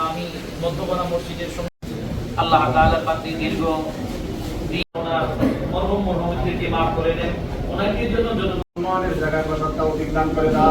আমি মধ্যপাড়া মসজিদের আল্লাহ তাআলা পাত্রী দীর্ঘ ওনার মরহুম মরহুমদেরকে মাফ করে দেন ওনাকে জন্য জন্য জায়গা করার তৌফিক দান করে দাও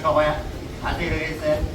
가져가봐야 안 되기로 했어요.